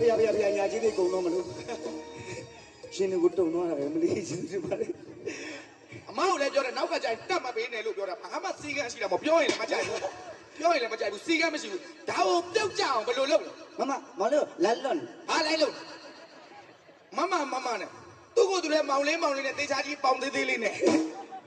ဖေရဖေရဖေရညာကြီးလေးကုံတော့မလို့ရှင်ကတုံတော့တာပဲမလေးရှင်ဒီပါလေအမောက်လည်းပြောတယ်နောက်ကကြိုင်တတ်မပေးနဲ့လို့ပြောတာဘာမှစီကန်းရှိတာမပြောရင်လည်းမကြိုက်ဘူးပြောရင်လည်းမကြိုက်ဘူးစီကန်းမရှိဘူးဒါကိုပြုတ်ကြအောင်ဘယ်လိုလုပ်လဲမမမလို့လက်လွန်ဘာလိုက်လို့မမမမနဲ့သူ့ကိုယ်သူလည်းမောင်လေးမောင်လေးနဲ့တေချာကြီးပေါင်သေးသေးလေးနဲ့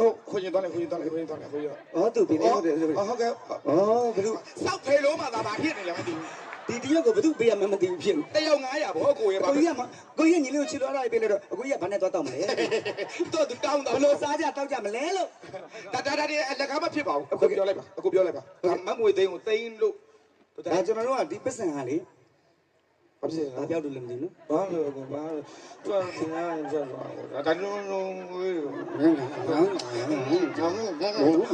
စုနေဟိုခွင်သွားလေခွင်သွားလေခွင်သွားလေခွင်ရဟောသူပေးတယ်ဟုတ်တယ်ဟုတ်တယ်ဟုတ်ကဲ့ဩဘယ်သူစောက်ဖေလို့မှသာဘာဖြစ်နေလဲမသိဘူးဒီတယောက်ကိုဘယ်သူပေးရမှမသိဘူးဖြစ်နေတယောက်900ဘောကိုရဲ့ပါကိုကြီးကမကိုကြီးကညီလေးကိုချစ်လို့အဲ့ဒါပေးလို့တော့အကိုကြီးကဘာနဲ့သွားတောက်မလဲတော့သူတောင်းဘတော့လို့စားကြတောက်ကြမလဲလို့ဒါဒါဒါဒီလက်ကားမဖြစ်ပါဘူးအခုပြောလိုက်ပါအခုပြောလိုက်ပါမငွေသိန်းကိုသိန်းလို့ဒါကျွန်တော်တို့ကဒီပစ္စံဟာလေ ဘာဖြစ်လဲဘာပြောက်လို့လည်းမသိဘူးဘာလို့ဘာတွန်းနေရကြတော့ဒါလုံးလုံးဝေးနော်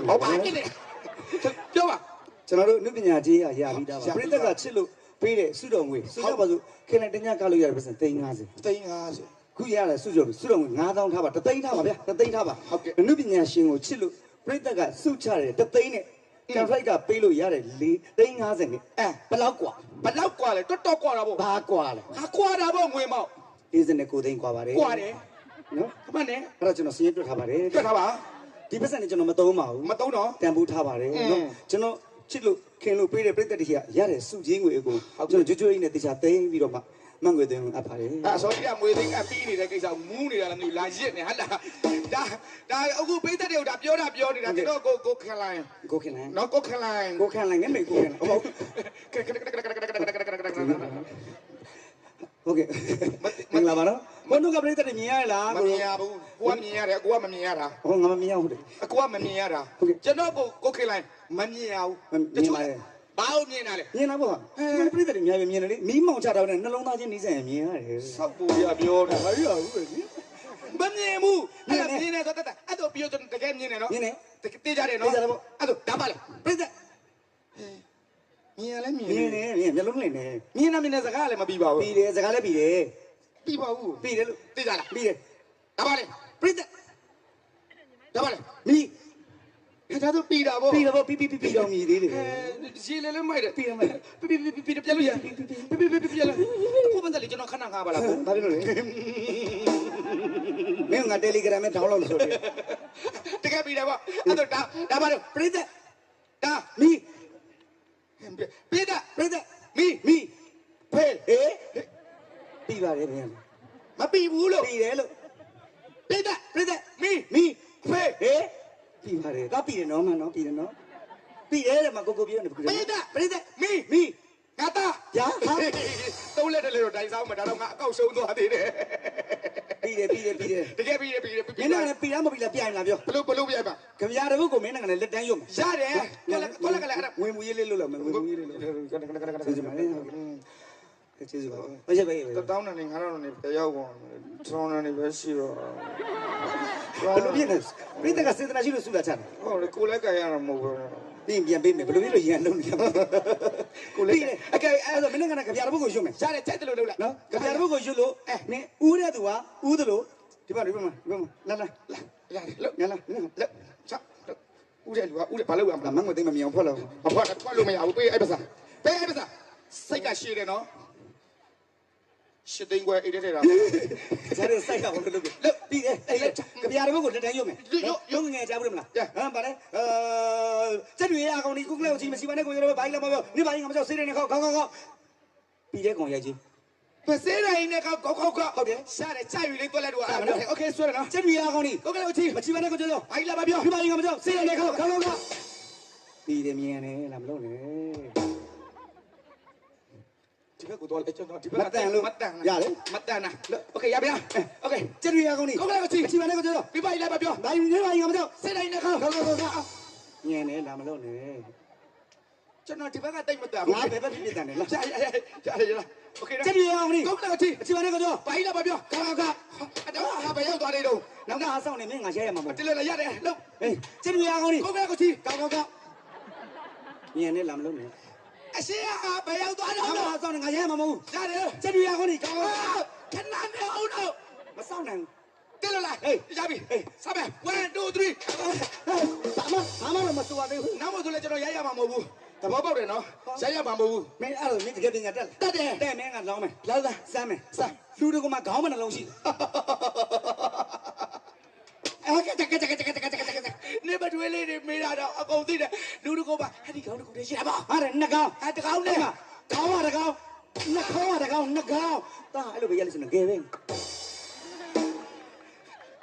ဟောပါကိလေပြောပါကျွန်တော်တို့အနုပညာကြီးကရာပြီးသားပါပြိတ္တကချစ်လို့ပေးတဲ့စုတော်ငွေစုတော်ပါဆိုခင်လိုက်တညကလို့ရတဲ့ပစ္စံ350သိန်း50ခုရတယ်စုတော်စုတော်ငွေ9000ထားပါတသိန်းထားပါဗျာတသိန်းထားပါဟုတ်ကဲ့အနုပညာရှင်ကိုချစ်လို့ပြိတ္တကစုချတယ်တသိန်းနဲ့ ကန်ဖလိုက်ကပေးလို့ရတယ်4သိန်း50နဲ့အဲဘယ်လောက်กว่า ဘလောက်กว่าလဲတော်တော်กว่าတာပေါ့ ဘာกว่าလဲ ဟာกว่าတာပေါ့ငွေမောက် 40နဲ့9သိန်းกว่าပါတယ် กว่าတယ် နော် မှန်တယ် အဲ့တော့ကျွန်တော်စရင်းတွက်ထားပါတယ် တွက်ထားပါ ဒီပစ္စံနဲ့ကျွန်တော်မသုံးပါဘူး မတုံးတော့ တန်ဖိုးထားပါတယ် အင်း နော်ကျွန်တော်ချစ်လို့ခင်လို့ပေးတဲ့ပြိတ္တတည်းကရတဲ့စုချင်းငွေအကိုကျွန်တော်ကြွကြွရင်းနဲ့တခြားသိမ်းပြီးတော့မှ မငွေသိမ်းအပ်ပါတယ်အဲဆိုဒီကမွေသိန်းအပြီးနေတဲ့ကိစ္စမူးနေတာလည်းမသိဘူးလာရစ်နေဟာလားဒါဒါအခုပိတ်သက်တွေကိုဒါပြောတာပြောနေတာကျွန်တော်ကိုကိုခလိုင်းကိုခင်လိုက်နော်ကိုခလိုင်းကိုခင်လိုက်ငယ်မေကိုခင်လိုက်ဟုတ်ဟုတ်ကဲ့မင်္ဂလာပါနော်ဘုန်းတို့ကပြိတ္တတွေမြင်ရလားမမြင်ရဘူးကိုကမြင်ရတယ်ကိုကမမြင်ရတာဟောငါမမြင်ရဘူးတဲ့အကိုကမမြင်ရတာကျွန်တော်ကိုကိုခလိုင်းမမြင်ရဘူး ဘာလို့မြင်တာလဲမြင်လားဘောဟာပြိတ္တတွေများပဲမြင်တယ်လေမီးမောင်ချတာနဲ့နှလုံးသားချင်းနှီးစက်မြင်ရတယ်စောက်ပူရပြောတာဘာရဘူးပဲဒီမမြင်ဘူးအဲ့ဒါမြင်နေတော့တတ်အဲ့တော့ပြောကျွန်တော်တကယ်မြင်နေနော်မြင်နေတေးကြတယ်နော်အဲ့တော့ဒါပါလေပြိတ္တမြင်ရလဲမြင်မြင်နေမြင်မျက်လုံးလှည့်နေမြင်နေမြင်နေစကားလည်းမပြီးပါဘူးပြီးတယ်စကားလည်းပြီးတယ်ပြီးပါဘူးပြီးတယ်လို့တေးကြလားပြီးတယ်ဒါပါလေပြိတ္တဒါပါလေမီး ခါတော့ပြီးတာပေါ့ပြီးတော့ပြီးပြီးပြီးတော့မြည်သေးတယ်အဲရေလည်းလည်းမိုက်တယ်ပြီးရမယ်ပြီးပြီးပြီးပြီးပြလို့ရပြီးပြီးပြီးပြီးပြလို့ကိုမန်းတယ်ကျွန်တော်ခဏခါပါလားကိုဘာဖြစ်လို့လဲမင်းကတယ်လီဂရမ်နဲ့ဒေါင်းလောင်းလို့ဆိုတယ်တကယ်ပြီးတယ်ပေါ့အဲ့တော့ဒါဒါပါတော့ပြိတ္တဒါမီးပြီးတာပြိတ္တမီမီးဖေးဟေးပြီးပါတယ်မင်းမပြီးဘူးလို့ပြီးတယ်လို့ပြီးတာပြိတ္တမီမီးဖေးဟေး ပြီးပါတယ်တော့ပြီးတယ်နော်မနော်ပြီးတယ်နော်ပြီးတယ်တဲ့မကိုကိုပြောနေပြီပြိတ္တပြိတ္တမီမီးငါသားညာဟာသုံးလက်တလေတော့ဒိုင်ဆောင်မဒါတော့ငါအကောက်ဆုံးသွားသေးတယ်ပြီးတယ်ပြီးတယ်ပြီးတယ်တကယ်ပြီးတယ်ပြီးတယ်မပြီးင်းတယ်ကလည်းပြီးလားမပြီးလားပြိုင်လားပြောဘလို့ဘလို့ပြပါကြပြတဲ့ဘုတ်ကိုမင်းကလည်းလက်တန်းရုံရတယ်ကိုလည်းကိုလည်းကလည်းအဲ့ဒါဝင်မူရေးလေးလို့လားဝင်မူရေးလေးလို့ကျေးဇူးပါလေဟုတ်ကဲ့ကျေးဇူးပါဟုတ်ရဲ့ပဲတောင်းနေငါတို့နေပြရောက်ကုန်ထောင်းနေပဲရှိတော့ ဘယ်လိုဖြစ်နေပြိတ္တကစေတနာရှိလို့ဆုလာချတယ်ဟုတ်လေကိုလည်းကြရတာမဟုတ်ဘူးပြင်ပြန်ပေးမယ်ဘယ်လိုဖြစ်လို့ရန်လုံးနေရကိုလေးအကဲအဲ့ဒါမင်းကလည်းကြပြတဲ့ဘုတ်ကိုရွတ်မယ်ရတယ်ချက်တယ်လို့လုပ်လိုက်နော်ကြပြတဲ့ဘုတ်ကိုရွတ်လို့အဲနင်းဦးတဲ့သူကဦးသလိုဒီမှာဒီမှာဒီမှာလာလာရတယ်လို့ညာလာလက်ချက်ဦးတဲ့လူကဦးတဲ့ဘာလုပ်ရမလာလားမငွေသိမမြင်အောင်ဖွက်လို့မဖွက်တော့ဖွက်လို့မရဘူးပေးအဲ့ပစားပေးအဲ့ပစားစိတ်ကရှည်တယ်နော် ရှစ်သိန်းခွဲအိတ်တဲ့တာ ကျတဲ့စိုက်ကဘလို့လုပ်လို့ပြီးတယ်အဲ့ကြပြတဲ့ဘုတ်ကိုလက်တန်းရွတ်မယ်ရုံငငယ်ကြဘူးမလားဟမ်ဗါလဲအဲစက်တွေအကောင်ဒီကုကလေးကိုကြီးမရှိပါနဲ့ကိုရတော့ဘာကြီးလာမပြောနေပါရင်ငါမကြောက်စေးတယ်နဲ့ခေါက်ခေါက်ခေါက်ပြီးတဲ့ကောင်ရိုက်ကြီး ပစေးတိုင်းနဲ့ကောက်ကောက်ကောက် ဟုတ်တယ် ရှာတယ်ကြိုက်ယူလေးတွက်လိုက်တော့အဲ့ဒါโอเคဆွဲတယ်နော် စက်တွေအကောင်ဒီ ကိုကလေးကိုချီ မချိပါနဲ့ကိုကြောက် ဘာကြီးလာပါပြော ဒီပါရင်ကမကြောက်စေးတယ်နဲ့ခေါက်ခေါက်ခေါက်ပြီးတယ်မြင်ရတယ်လားမလုပ်နဲ့ ဒီဘက်ကိုတော့လက်ကျွန်တော်ဒီဘက် မတန်လို့ မတန် ရတယ် မတန်နာโอเคရပါโอเค စက်တွေအကောင်ဒီ ကိုကလေးကိုချီ မချိပါနဲ့ကိုကြောက် ပြပါကြီးလာပါပြော ဘာရင်နေပါရင်ကမကြောက် စေးတိုင်းနဲ့ကောက် ခေါက်ခေါက်ခေါက်ခေါက်မြင်တယ်လားမလုပ်နဲ့ ကျွန်တော်ဒီဘက်ကတိတ်မတန် ငါဘယ်ဘက်ပြစ်တယ်လဲလား ရှာရရရရ โอเคนะ ကျက်တွေအောင်နီ ကုန်းတော့ချီ အချီပါနဲ့ကြော ဘာကြီးလာပါပြော ကောင်းကောင်း အတော့ဟာပဲရောက်သွားနေတော့ နောက်ကအားဆောင်နေမင်းငါရဲရမှာမဟုတ် တလဲလည်းရတယ်လို့ ဟေးကျက်တွေအောင်နီ ကုန်းကတော့ချီ ကောင်းကောင်းကောင်းညနေလာမလို့နေ အရှိဟာပဲရောက်သွားနောတော့က်ကအားဆောင်နေငါရဲမှာမဟုတ်ရတယ်ကျက်တွေအောင်နီကောင်းကောင်းခဏနေအောင်တော့မဆောင်နိုင်တက်လာလိုက်ရပြီစမယ်1 2 3ဘာမှဘာမှမစိုးရသေးဘူးနောက်မှဆိုလဲကျွန်တော်ရရမှာမဟုတ်ဘူးသဘောပေါက်တယ်နော်ရရမှာမဟုတ်ဘူးမင်းအဲ့လိုမင်းတကယ်ပညာတက်တက်တယ်တဲ့မင်းကလောင်းမယ်လာလာစမ်းမယ်စမ်းလူတွေကမှခေါင်းမနှလုံးရှိအဲ့ကတကတကတကတကတကတကနေမတွေးလေးတွေမေးတာတော့အကုန် သိတယ်လူတကောပါအဲ့ဒီကောင်းတကူတည်းရှိတာပါဟာတယ်နှစ်ကောင်အဲ့တကောင်းနဲ့ခေါင်းရတကောင်နှစ်ခေါင်းရတကောင်နှစ်ကောင်တာအဲ့လိုပဲရလိမ့်စနေကဲပဲ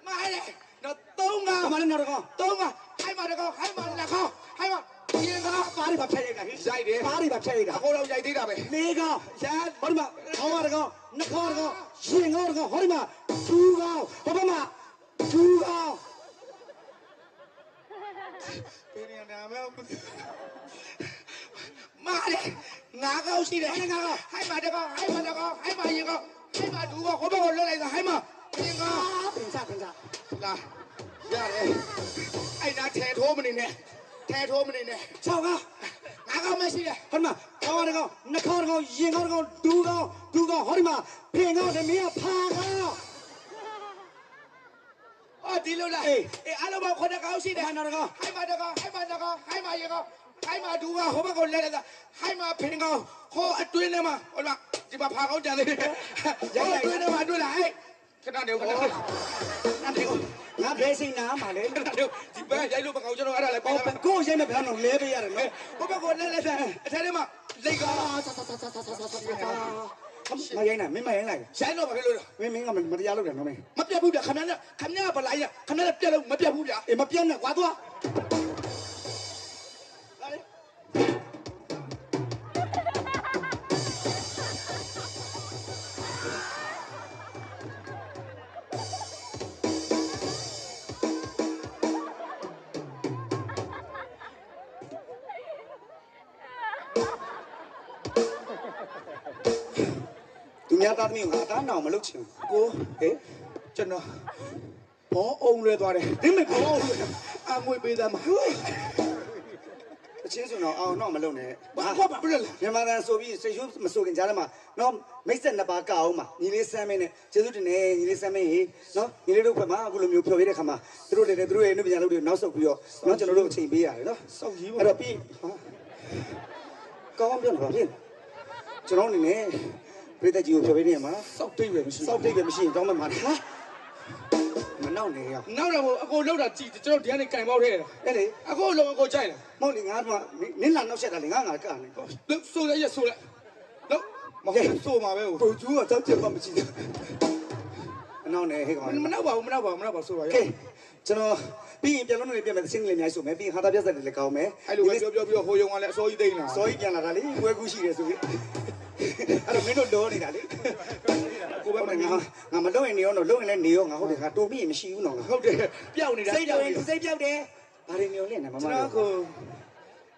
မားတယ်တော့သုံးကအမလည်းနောက်တကောင်သုံးကဟိုင်းမှာတကောဟိုင်းမှာလက်ခေါဟိုင်းမှာရင်ကပါးရီပါဖျက်ရိုက်တာဟိရိုက်တယ်ပါးရီပါဖျက်ရိုက်တာအကုန်လုံးရိုက်သေးတာပဲလေးကောင်ရန်ဟောဒီမှာခေါင်းရတကောင်နှစ်ခေါင်းရတကောင်ရှင်ခေါင်းရတကောင်ဟောဒီမှာသူကောင်ဟောဘမှာသူကော မှာမားတယ်ငါကောက်ရှိတယ်ငါကောက်ဟိုင်းမှာတကောဟိုင်းမှာတကောဟိုင်းမှာရင်ကောဟိုင်းမှာဒူကောဟိုဘက်ကိုလွတ်လိုက်တာဟိုင်းမှာရင်ကောပင်စားပင်စားလာရတယ်အဲ့နာထဲထိုးမနေနဲ့ထဲထိုးမနေနဲ့ချောင်းကောင်ငါကောက်မရှိတယ်ဟောဒီမှာခေါင်းရတကောင်နှစ်ခေါင်းရတကောင်ရင်ခေါင်းရတကောင်ဒူကောင်ဒူကောင်ဟောဒီမှာဖင်ကောင်တမီးကဖာကောင် အော်ဒီလိုလားအေးအေးအားလုံးပေါင်းခုနှစ်ကောက်ရှိတယ်ဟိုင်းနောက်တကောင်ဟိုင်းမှာတကောဟိုင်းမှာတကောဟိုင်းမှာရင်ကောဟိုင်းမှာဒူကောဟိုဘက်ကိုလဲလိုက်တာဟိုင်းမှာဖင်ကောဟိုအတွင်းထဲမှာဟိုမှာဒီမှာဖာကောက်ကြံသေးတယ်ရိုက်လိုက်အတွင်းထဲမှာတွေ့လားဟဲ့ခဏနေခဏနေခဏနေငါဘယ်စိတ်နာမှာလဲခဏနေဒီဘက်ရိုက်လို့မကောက်ကျွန်တော်အဲ့ဒါလည်းဟောပေါ့ကိုယ်ရိုက်မဲ့ဗျာတော့လဲပေးရတယ်နော်ဟိုဘက်ကိုလဲလိုက်တာအထဲထဲမှာလိတ်ကော မရိုင်းနိုင်မင်းမရိုင်းနိုင်ရိုက်တော့မဖြစ်လို့မင်းမင်းကမတရားလုပ်တယ်နော်မင်းမပြတ်ဘူးဗျခမရခမရဗလိုက်ရခမရပြတ်လို့မပြတ်ဘူးဗျအေးမပြတ်နဲ့ကွာသွား သူများသားသမီးကငါအတားနောင်မလုပ်ချင်ကိုဟေးကျွန်တော်ဘောအောင်လဲသွားတယ်ဒီမဲ့ဘောအငွေပေးသားမှာအချင်းဆိုတော့အောင်တော့မလုပ်နဲ့ဘာဘာဘာလဲမြန်မာတန်ဆိုပြီးစိတ်ရှုမဆိုခင်ကြားထဲမှာနော်မိတ်ဆက်နှစ်ပါးကအောင်မှာညီလေးဆမ်းမင်းနဲ့ကျေးဇူးတင်နေညီလေးဆမ်းမင်းဟေနော်ညီလေးတို့ခွဲမှာအခုလိုမျိုးဖြော်ပြတဲ့ခါမှာသူတို့လည်းသူတို့ရဲ့အနုပညာလုပ်တွေနောက်ဆုတ်ပြီးတော့နော်ကျွန်တော်တို့အချိန်ပေးရတယ်နော်စောက်ကြီးအဲ့တော့ပြီးကောင်းပြန်ပါပြင်ကျွန်တော်အနေနဲ့ ပြည်သက်ကြီးကိုဖြော်ပြနေမှာစောက်တိတ်ပဲမရှိစောက်တိတ်ပဲမရှိရင်တောင်းမှမှာဟာမနောက်နေရနောက်တော့အကိုလောက်တာကြည့်ကျွန်တော်ဒီကနေကင်ပေါက်ထဲတယ်အဲ့လေအကိုလုံးအကိုကြိုက်လားမဟုတ်လေငါကနင်းလာနောက်ဆက်တာလေငါငါကနေလို့ဆိုရရဆိုလိုက်လို့မဟုတ်ဆိုမှာပဲဟိုပူကျူးကတောက်ချက်မှမရှိဘူးအနောက်နေဟဲ့ကောင်မနောက်ပါဘူးမနောက်ပါဘူးမနောက်ပါဆိုပါရကဲ ကျွန်တော်ပြီးရင်ပြန်လို့နေပြန်မယ်သင်းလေးအများကြီးဆိုမယ်ပြီးရင်ဟာတာပြတ်ဆက်တွေလည်းကောင်းမယ်အဲ့လိုပဲပြောပြောပြောဟိုယုံကလည်းအစိုးရသိနေတာစောကြီးပြန်လာတာလေဝဲကူးရှိတယ်ဆိုပြီးအဲ့တော့မင်းတို့လောနေတာလေကိုပဲဟုတ်မတယ်ငါငါငါမလုံရင်နေရောတော့လုံရင်လည်းနေရောငါဟုတ်တယ်ငါတိုးမိရင်မရှိဘူးနော်ငါဟုတ်တယ်ပျောက်နေတာစိတ်တော့စိတ်ပြောက်တယ်ဘာတွေမျိုးလဲနော်မမကျွန်တော်ကို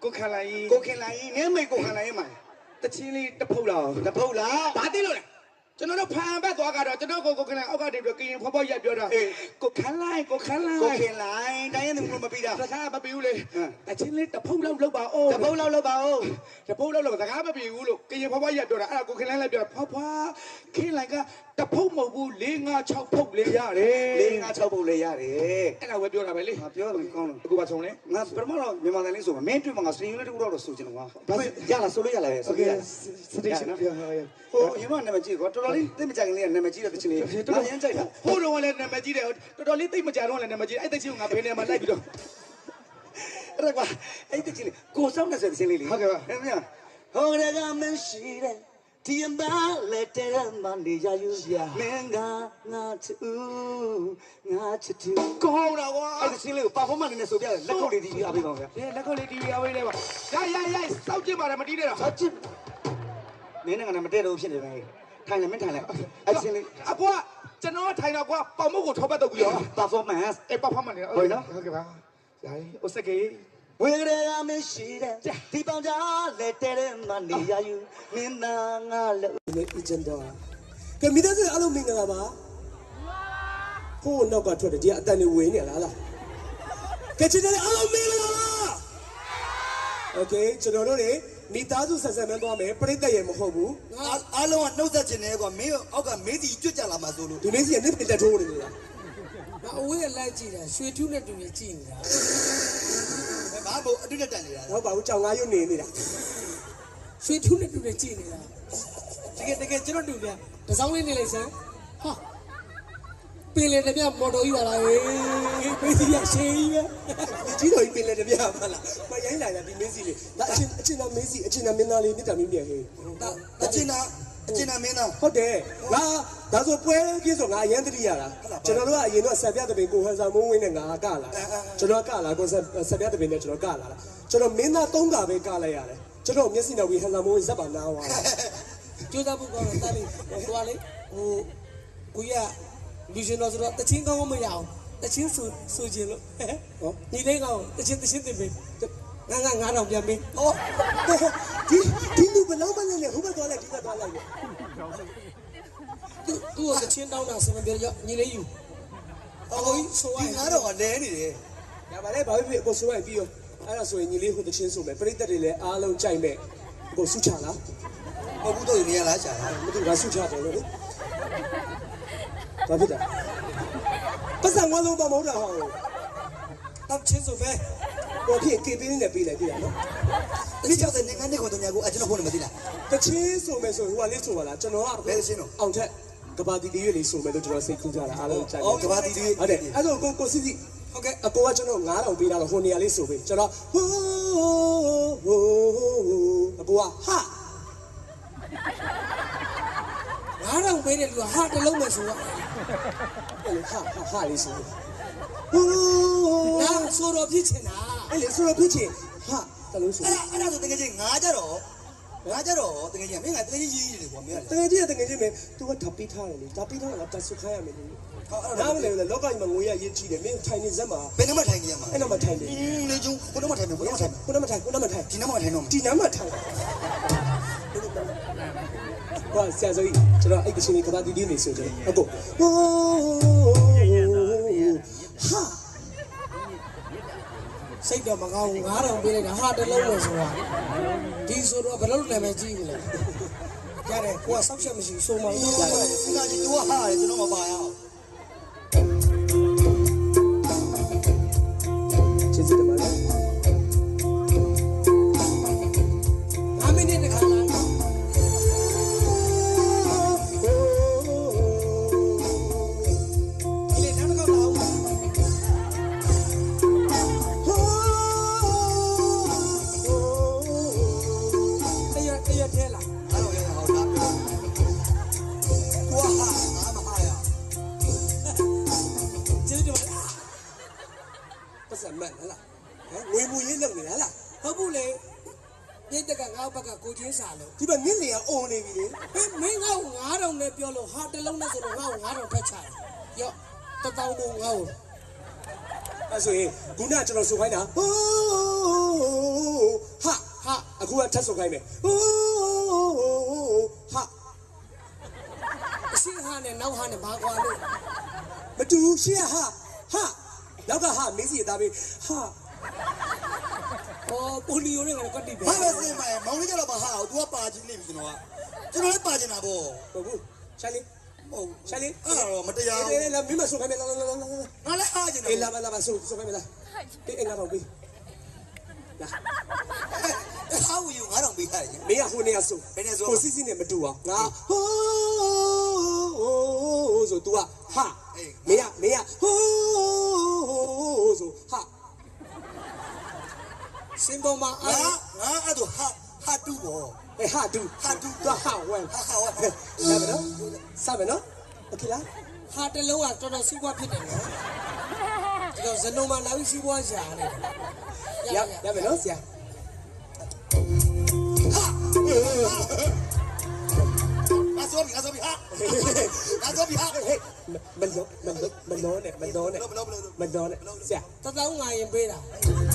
ကိုခလိုက်ကိုခင်လာရင်နင်းမိတ်ကိုခင်လာရင်မှာတချင်းလေးတဖုတ်လာတပုတ်လားဘာသိလို့လဲ ကျွန်တော်တို့ဖန်ဘက်သွားကတော့ကျွန်တော်ကိုကိုခလိုက်အောက်ကတည်းကကရင်ဖော်ဖော်ရက်ပြောတာကိုခလိုက်ကိုခလိုက်ကိုခင်လိုက်တိုင်းရင်သူမပြီးတာစကားမပြီးဘူးလေတချင်းလေးတဖုတ်လောက်လောက်ပါအိုးတပုတ်လောက်လောက်ပါဦးတဖုတ်လောက်လောက်စကားမပြီးဘူးလို့ကရင်ဖော်ဖော်ရက်ပြောတာအဲ့ဒါကိုခလိုက်လည်းပြောဖွားဖွားခင်းလိုက်က တဖုတ်မဟုတ်ဘူး၄၅6ဖုတ်လေးရတယ်လေးငါ6ပုတ်လေးရတယ်အဲ့ဒါပဲပြောတာပဲလေငါပြောတယ်ကောင်းတယ်အခုပါဆုံးလေငါပထမတော့မြန်မာတိုင်းလေးဆိုမင်းတွေ့မှာငါစရင်လေးတခုတော့ဆိုချင်တယ်ကွာရလားဆိုလို့ရလားပဲဆိုလို့ရစတေးရှင်းပြောရရဟိုအရင်ကနာမည်ကြီးကွာတော်တော်လေးသိမကြခင်လေးကနာမည်ကြီးတဲ့တချင်လေးတော်ရမ်းကြိုက်တာဟိုတော့လည်းနာမည်ကြီးတယ်တော်တော်လေးသိမကြတော့လည်းနာမည်ကြီးအဲ့တချင်းကငါဖေးနေမှာလိုက်ပြီးတော့အဲ့ဒါကွာအဲ့တချင်လေးကိုစောင်းနေဆိုတဲ့တချင်လေးလေဟုတ်ကဲ့ပါအဲ့ဒါဟောရကမရှိတဲ့ ဒီအမလက်တဲ့မနေရယူမင်းကငါချူငါချတူကောင်းတော့ကွာအဲ့တချင်လေးကိုပါဖော်မန်နေဆိုပြတယ်လက်ခုပ်လေးဒီအားပေးပါဦးဗျာဒီလက်ခုပ်လေးတီဗီအဝေးလေးပါရရရစောက်ကြည့်ပါနဲ့မတီးနဲ့တော့ဆောက်ချစ်မင်းကငါမတည့်တော့ဖြစ်နေတယ်ထိုင်လိုက်မထိုင်လိုက်အဲ့တချင်လေးအကွာကျွန်တော်ထိုင်တော့ကွာပေါမုတ်ကိုထောပတ်တော့ပြီးရော performance အေးပဖမနေဟုတ်ကဲ့ပါရိုင်းအိုစကေ ဝေကလေးကမရှိတဲ့ဒီပေါင်ကြားလက်တဲတဲ့မနေရယူမင်းသားငါလို့ လေအဂျန်တာကဲမိသားစုအားလုံးမင်္ဂလာပါဟိုးနောက်ကထွက်တယ်ဒီကအတန်နေဝင်နေလားလားကဲချစ်တယ်အားလုံးမင်္ဂလာပါโอเคကျွန်တော်တို့နေမိသားစုဆက်ဆက်မှန်းသွားမယ်ပြိတ္တရဲ့မဟုတ်ဘူး အားအားလုံးကနှုတ်ဆက်ခြင်းနဲ့ကွာမင်းအောက်ကမေးစီကြွကြလာမှာဆိုလို့ ဒီနေ့စီကနေပြန်တက်ထိုးနေလား ငါအဝေးကလိုက်ကြည့်တာရွှေထူးနဲ့တူနေကြည့်နေတာ ဘာဘို့အတူတက်တက်နေတာဟုတ်ပါဘူးကြောင်ငါရုံနေနေတာရွှေထူးနဲ့တူနေကြည့်နေတာတကယ်တကယ်ကျွန်တော်တူပြန်တစောင်းလေးနေလိုက်စမ်းဟာပင်လေတပြမော်တော်ကြီးပါလားဟေးပေးစီရရှေးကြီးပဲကြီးတော်ကြီးပင်လည်းတပြားမလားမရိုင်းလာတာဒီမင်းစီလေးဒါအချင်းအချင်းသားမင်းစီအချင်းသားမင်းသားလေးမြစ်တာမင်းပြန်ခဲ့ဒါအချင်းနာ အချင်းနာမင်းသားဟုတ်တယ်ငါဒါဆိုပွဲပြည့်စုံငါအရင်တတိရတာကျွန်တော်တို့ကအရင်တော့ဆက်ပြတဲ့ပင်ကိုဟန်ဆာမုံးဝင်းနဲ့ငါကလာကျွန်တော်ကလာကိုဆက်ပြတဲ့ပင်နဲ့ကျွန်တော်ကလာကျွန်တော်မင်းသား၃ကပဲကလိုက်ရတယ်ကျွန်တော်မျက်စိနဲ့ဝီဟန်ဆာမုံးဝင်းဇက်ပါနားသွားတာကျိုးသားဖို့ကောင်းတာလေဟိုကလေဟိုကိုရလူရှင်တော်ဆိုတော့တချင်းကောင်းမရအောင်တချင်းဆိုဆိုခြင်းလို့ဟောညီလေးကောင်တချင်းတချင်းတင်ပေး ငါငါငါတော့ပြန်ပေး哦，ဒီဒီလူဘယ်လောက်မှလည်းဟိုဘက်သွားလိုက်ဒီဘက်သွားလိုက်သူသူ့ကိုတချင်းတောင်းတာဆင်မပြေရညီလေးယူအကိုကြီးဆိုရဒီရင်ငါတော့ကလဲနေတယ်။ဒါပါလေဘာဖြစ်ဖြစ်အကိုဆိုရင်ပြီးရောအဲ့ဒါဆိုရင်ညီလေးဟိုတချင်းဆိုမယ်ပြိတ္တတွေလည်းအားလုံးကြိုက်မဲ့အကိုစုချလားဟောဘူးတော့နေရလားရှာတာမတူကစုချတယ်လို့လေ။ဘာဖြစ်တာ။ပတ်စံဝါလုံးပါမဟုတ်တာဟောတော့ချင်းဆိုပဲ။ ကိုဖြစ်ကေတင်းနဲ့ပြေးလိုက်ပြေးရနော်ဒီကြောက်တဲ့နေငန်းနေကိုတော့ညာကိုအကျွန်တော်ဖုန်းနေမသိလား။တချင်းဆိုမယ်ဆိုဟိုကလေးဆိုပါလားကျွန်တော်ကဘယ်ချင်းတော့အောင်ထက်ကဘာတီတီရွေးလေးဆိုမယ်လို့ကျွန်တော်စိတ်ကူးကြတာအားလုံးကြိုက်အော်ကဘာတီတီဟုတ်တယ်အဲ့တော့ကိုကိုစီစီဟုတ်ကဲ့အကိုကကျွန်တော်9000ပေးတာတော့ဟိုနေရာလေးဆိုပေးကျွန်တော်ဟိုးဟိုးအကိုကဟာငါတော့ပေးတဲ့လူကဟာတလုံးမယ်ဆိုတော့အဲ့လေဟာဟာဟာလေးဆိုပေးဟိုးငါဆိုတော့ဖြစ်ချင်တာ အဲ့လေဆိုတော့ဖြစ်ချင်ဟာတလုံးဆိုအဲ့အဲ့ဒါဆိုတကယ်ချင်းငါကြတော့ငါကြတော့တကယ်ချင်းမင်းကတကယ်ချင်းရေးရေးတယ်ကွာမင်းကတကယ်ကြီးတကယ်ကြီးမင်း तू ကဓာတ်ပေးထားတယ်လေဓာတ်ပေးထားတာတက်ဆုခိုင်းရမယ်လေဟောအဲ့နားဒါမလဲလေလောကကြီးမှာငွေရရေးကြည့်တယ်မင်းထိုင်နေစက်မှာဘယ်နှမထိုင်နေရမှာအဲ့တော့မထိုင်နေအင်းလေကျုံကိုတော့မထိုင်ဘူးကိုတော့မထိုင်ခုနမထိုင်ခုနမထိုင်ဒီနမထိုင်တော့ဒီနားမှာထိုင်ဟောဆရာဆိုကြီးကျွန်တော်အဲ့ဒီချင်းကဘာတီတီနေဆိုကြတယ်အကို စိတ်တော့မကောင်းဘူးငါတော့ပေးလိုက်တာဟာတလုံးမယ်ဆိုတော့ဒီဆိုတော့ဘယ်လိုလဲမကြည့်ဘူးလေရတယ်ကိုကဆောက်ချက်မရှိဆိုမှရတယ်စဉ်းစားကြည့် तू ကဟာတယ်ကျွန်တော်မပါရအောင်ကျေးဇူးတင်ပါတယ်ငါ အဲဆိုရင်ခုနကျွန်တော်ဆိုခိုင်းတာဟိုးဟာဟာအခုကထပ်ဆိုခိုင်းမယ်ဟိုးဟာအရှိဟာနဲ့နောက်ဟာနဲ့ဘာကွာလို့မတူရှေ့ကဟာဟာနောက်ကဟာမင်းစီသားပေးဟာဟောပိုလီယိုနဲ့ကတော့ကတိပဲဘာလဲစင်မမောင်လေးကြတော့မဟာဘူး तू ကပါချင်းနေပြီကျွန်တော်ကကျွန်တော်လည်းပါချင်တာပေါ့ဟုတ်ဘူးရှာလီ ဟုတ်ရှာလီအဲ့တော့မတရားအေးဘူးလာမင်းမဆိုခိုင်းမယ်လာလာလာလာငါလည်းအားချင်တယ်အေးလာလာလာဆိုဆိုခိုင်းမယ်လားပေးအင်္ဂါတော့ပေးလာဟာဝယူငါတော့ပေးရတယ်မင်းကဟိုနေရဆိုဘယ်နဲ့ဆိုကိုစီစီနဲ့မတူအောင်ငါဟိုးဆို तू ကဟာမင်းကမင်းကဟိုးဆိုဟာစင်ပေါ်မှာငါအားငါအဲ့တော့ဟာဟာတူပေါ့ အေးဟာတူ ဟာတူ သူဟာဝမ် ဟာဟာဝါ ရမယ်နော်စမယ်နော်โอเคလား ဟာတလုံးကတော်တော်စီးပွားဖြစ်တယ်နော်ဒီတော့ဇနုံမှာလာပြီးစီးပွားရှာနေ ရရမယ်နော်ဆရာ ငါဆိုပြီငါဆိုပြီဟာငါဆိုပြီဟာ ဟေးမလောမလောမလောနဲ့မလောနဲ့ ဘလို့ဘလို့ဘလို့ မလောနဲ့ဆရာ တတောင်းငါရင်ပေးတာ ဟ